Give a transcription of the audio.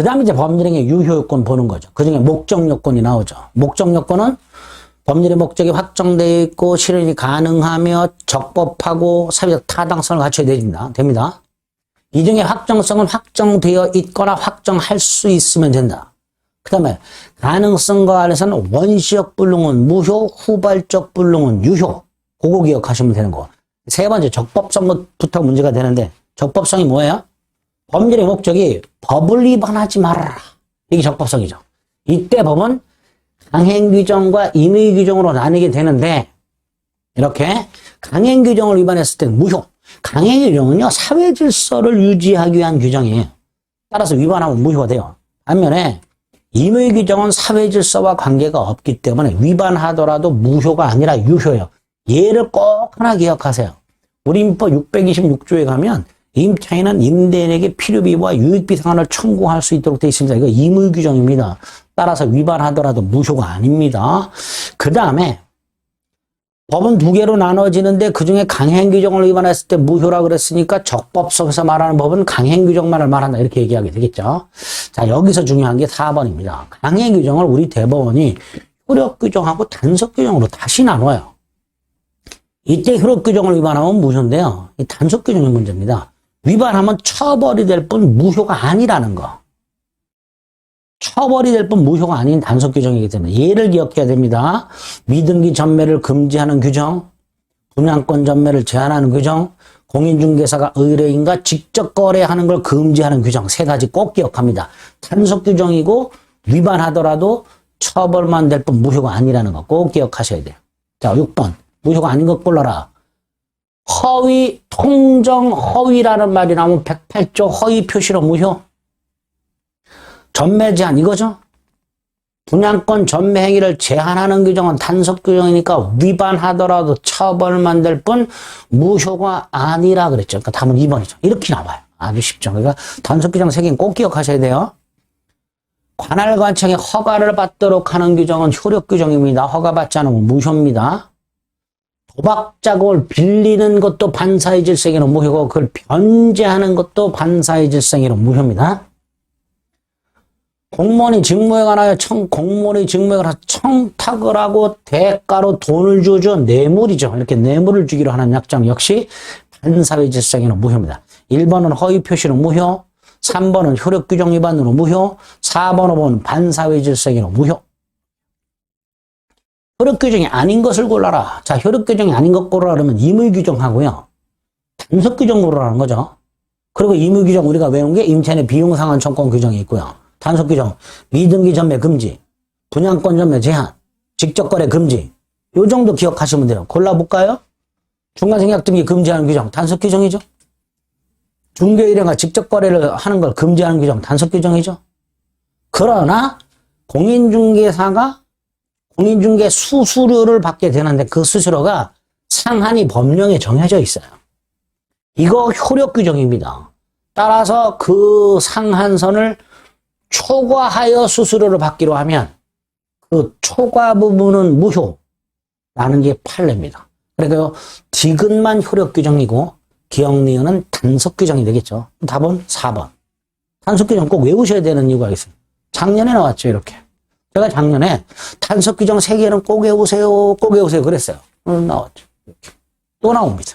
그 다음에 이제 법률행위 유효 요건 보는 거죠. 그 중에 목적 요건이 나오죠. 목적 요건은 법률의 목적이 확정되어 있고 실현이 가능하며 적법하고 사회적 타당성을 갖춰야 됩니다. 됩니다. 이 중에 확정성은 확정되어 있거나 확정할 수 있으면 된다. 그 다음에 가능성과 관해서는 원시적 불능은 무효, 후발적 불능은 유효. 그거 기억하시면 되는 거. 세 번째 적법성부터 문제가 되는데 적법성이 뭐예요? 법률의 목적이 법을 위반하지 말아라. 이게 적법성이죠. 이때 법은 강행 규정과 임의 규정으로 나뉘게 되는데 이렇게 강행 규정을 위반했을 때 무효. 강행 규정은요 사회 질서를 유지하기 위한 규정이에요. 따라서 위반하면 무효가 돼요. 반면에 임의 규정은 사회 질서와 관계가 없기 때문에 위반하더라도 무효가 아니라 유효예요. 얘를 꼭 하나 기억하세요. 우리 민법 626조에 가면 임차인은 임대인에게 필요비와 유익비 상환을 청구할 수 있도록 되어 있습니다. 이거 임의 규정입니다. 따라서 위반하더라도 무효가 아닙니다. 그 다음에 법은 두 개로 나눠지는데 그 중에 강행 규정을 위반했을 때 무효라 그랬으니까 적법성에서 말하는 법은 강행 규정만을 말한다 이렇게 얘기하게 되겠죠. 자 여기서 중요한 게 4번입니다. 강행 규정을 우리 대법원이 효력 규정하고 단속 규정으로 다시 나눠요. 이때 효력 규정을 위반하면 무효인데요. 이 단속 규정이 문제입니다. 위반하면 처벌이 될 뿐 무효가 아니라는 거. 처벌이 될 뿐 무효가 아닌 단속 규정이기 때문에 예를 기억해야 됩니다. 미등기 전매를 금지하는 규정, 분양권 전매를 제한하는 규정, 공인중개사가 의뢰인과 직접 거래하는 걸 금지하는 규정 세 가지 꼭 기억합니다. 단속 규정이고 위반하더라도 처벌만 될 뿐 무효가 아니라는 거 꼭 기억하셔야 돼요. 자, 6번. 무효가 아닌 것 골라라. 허위, 통정 허위라는 말이 나오면 108조 허위 표시로 무효. 전매 제한 이거죠? 분양권 전매 행위를 제한하는 규정은 단속 규정이니까 위반하더라도 처벌만 될 뿐 무효가 아니라 그랬죠. 그러니까 답은 2번이죠. 이렇게 나와요. 아주 쉽죠. 그러니까 단속 규정 세 개는 꼭 기억하셔야 돼요. 관할 관청에 허가를 받도록 하는 규정은 효력 규정입니다. 허가 받지 않으면 무효입니다. 도박 자금을 빌리는 것도 반사의 질성으로 무효고 그걸 변제하는 것도 반사의 질성으로 무효입니다. 공무원이 직무에 관하여 청, 공무원이 직무에 관하여 청탁을 하고 대가로 돈을 주죠. 뇌물이죠. 이렇게 뇌물을 주기로 하는 약정 역시 반사회 질성에는 무효입니다. 1번은 허위 표시는 무효, 3번은 효력 규정 위반으로 무효, 4번, 5번 반사회 질성에는 무효. 효력 규정이 아닌 것을 골라라. 자, 효력 규정이 아닌 것 골라라 그러면 임의 규정하고요. 단속 규정 고르라는 거죠. 그리고 임의 규정 우리가 외운 게 임차인의 비용 상환 청권 규정이 있고요. 단속 규정, 미등기 전매 금지, 분양권 전매 제한, 직접 거래 금지. 요 정도 기억하시면 돼요. 골라볼까요? 중간 생략 등기 금지하는 규정, 단속 규정이죠. 중개 일행과 직접 거래를 하는 걸 금지하는 규정, 단속 규정이죠. 그러나 공인중개사가 공인중개 수수료를 받게 되는데 그 수수료가 상한이 법령에 정해져 있어요. 이거 효력 규정입니다. 따라서 그 상한선을 초과하여 수수료를 받기로 하면 그 초과 부분은 무효라는 게 판례입니다. 그래서 디귿만 효력 규정이고 기억리은은 단속 규정이 되겠죠. 답은 4번. 단속 규정 꼭 외우셔야 되는 이유가 있어요. 작년에 나왔죠, 이렇게. 제가 작년에 단속 규정 3개는 꼭 외우세요, 꼭 외우세요 그랬어요. 오늘 나왔죠. 이렇게. 또 나옵니다.